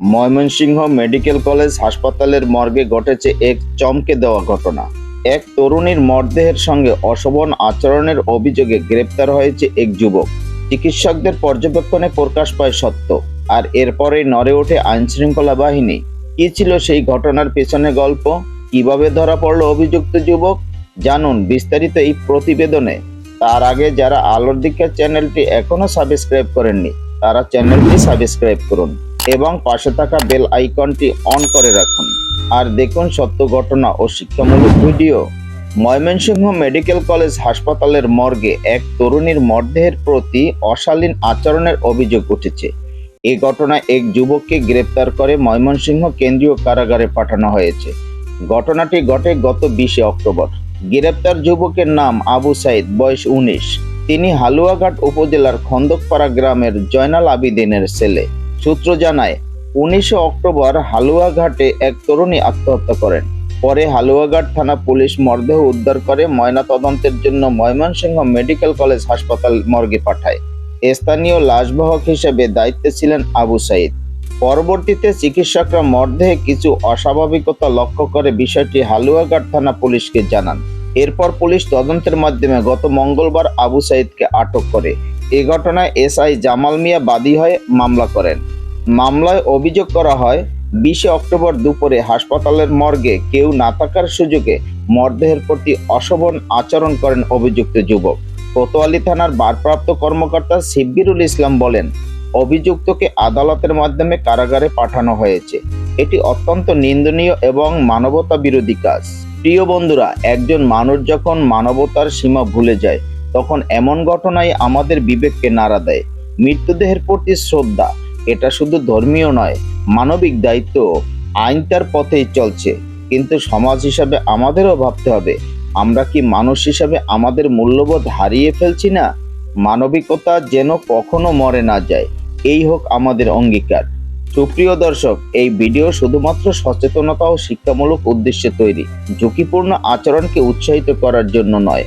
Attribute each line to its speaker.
Speaker 1: Mymensingh medical college হাসপাতালের মর্গে ঘটেছে এক চমকে দেওয়া ঘটনা। এক তরুণীর মরদেহের সঙ্গে অশোভন আচরণের অভিযোগে গ্রেপ্তার হয়েছে এক যুবক। চিকিৎসকদের পর্যবেক্ষণে প্রকাশ পায় সত্য, আর এরপরেই নড়ে ওঠে আইনশৃঙ্খলা বাহিনী। কি ছিল সেই ঘটনার পেছনে গল্প? কীভাবে ধরা পড়ল অভিযুক্ত যুবক? জানুন বিস্তারিত এই প্রতিবেদনে। তার আগে যারা আলোর দিকের চ্যানেলটি এখনও সাবস্ক্রাইব করেননি, তারা চ্যানেলটি সাবস্ক্রাইব করুন। এবং পাশে থাকা বেল আইকনটি অন করে রাখুন। আর দেখুন সত্য ঘটনা ও শিক্ষামূলক ভিডিও। ময়মনসিংহ মেডিকেল কলেজ হাসপাতালের মর্গে এক তরুণীর মরদেহের প্রতি অশালীন আচরণের অভিযোগ উঠেছে। এই ঘটনায় এক যুবককে গ্রেপ্তার করে ময়মনসিংহ কেন্দ্রীয় কারাগারে পাঠানো হয়েছে। ঘটনাটি ঘটে গত বিশে অক্টোবর। গ্রেপ্তার যুবকের নাম আবু সাইদ, বয়স উনিশ। তিনি হালুয়াঘাট উপজেলার খন্দকপাড়া গ্রামের জয়নাল আবিদিনের ছেলে। সূত্র জানায়, উনিশে অক্টোবর হালুয়াঘাটে এক তরুণী আত্মহত্যা করেন। পরে হালুয়াঘাট থানা পুলিশ মরদেহ উদ্ধার করে ময়না তদন্তের জন্য ময়মনসিংহ মেডিকেল কলেজ হাসপাতাল মর্গে পাঠায়। স্থানীয় লাশবাহক হিসেবে দায়িত্বে ছিলেন আবু সাইদ। পরবর্তীতে চিকিৎসকরা মরদেহে কিছু অস্বাভাবিকতা লক্ষ্য করে বিষয়টি হালুয়াঘাট থানা পুলিশকে জানান। এরপর পুলিশ তদন্তের মাধ্যমে গত মঙ্গলবার আবু সাইদকে আটক করে। এ ঘটনায় এসআই জামাল মিয়া বাদী হয়ে মামলা করেন। মামলায় অভিযোগ করা হয়, বিশে অক্টোবর দুপুরে হাসপাতালের মর্গে কেউ না থাকার সুযোগে মরদেহের প্রতি অশোভন আচরণ করেন অভিযুক্ত যুবক। কোতোয়ালি থানার ভারপ্রাপ্ত কর্মকর্তা শিব্বিরুল ইসলাম বলেন, অভিযুক্তকে আদালতের মাধ্যমে কারাগারে পাঠানো হয়েছে। এটি অত্যন্ত নিন্দনীয় এবং মানবতা বিরোধী কাজ। প্রিয় বন্ধুরা, একজন মানুষ যখন মানবতার সীমা ভুলে যায় তখন এমন ঘটনাই আমাদের বিবেককে নাড়া দেয়। মৃত্যুদেহের প্রতি শ্রদ্ধা, এটা শুধু ধর্মীয় নয়, মানবিক দায়িত্ব আইন তার পথেই চলছে, কিন্তু সমাজ হিসাবে আমাদেরও ভাবতে হবে, আমরা কি মানুষ হিসাবে আমাদের মূল্যবোধ হারিয়ে ফেলছি না? মানবিকতা যেন কখনো মরে না যায়, এই হোক আমাদের অঙ্গীকার। সুপ্রিয় দর্শক, এই ভিডিও শুধুমাত্র সচেতনতা ও শিক্ষামূলক উদ্দেশ্যে তৈরি, ঝুঁকিপূর্ণ আচরণকে উৎসাহিত করার জন্য নয়।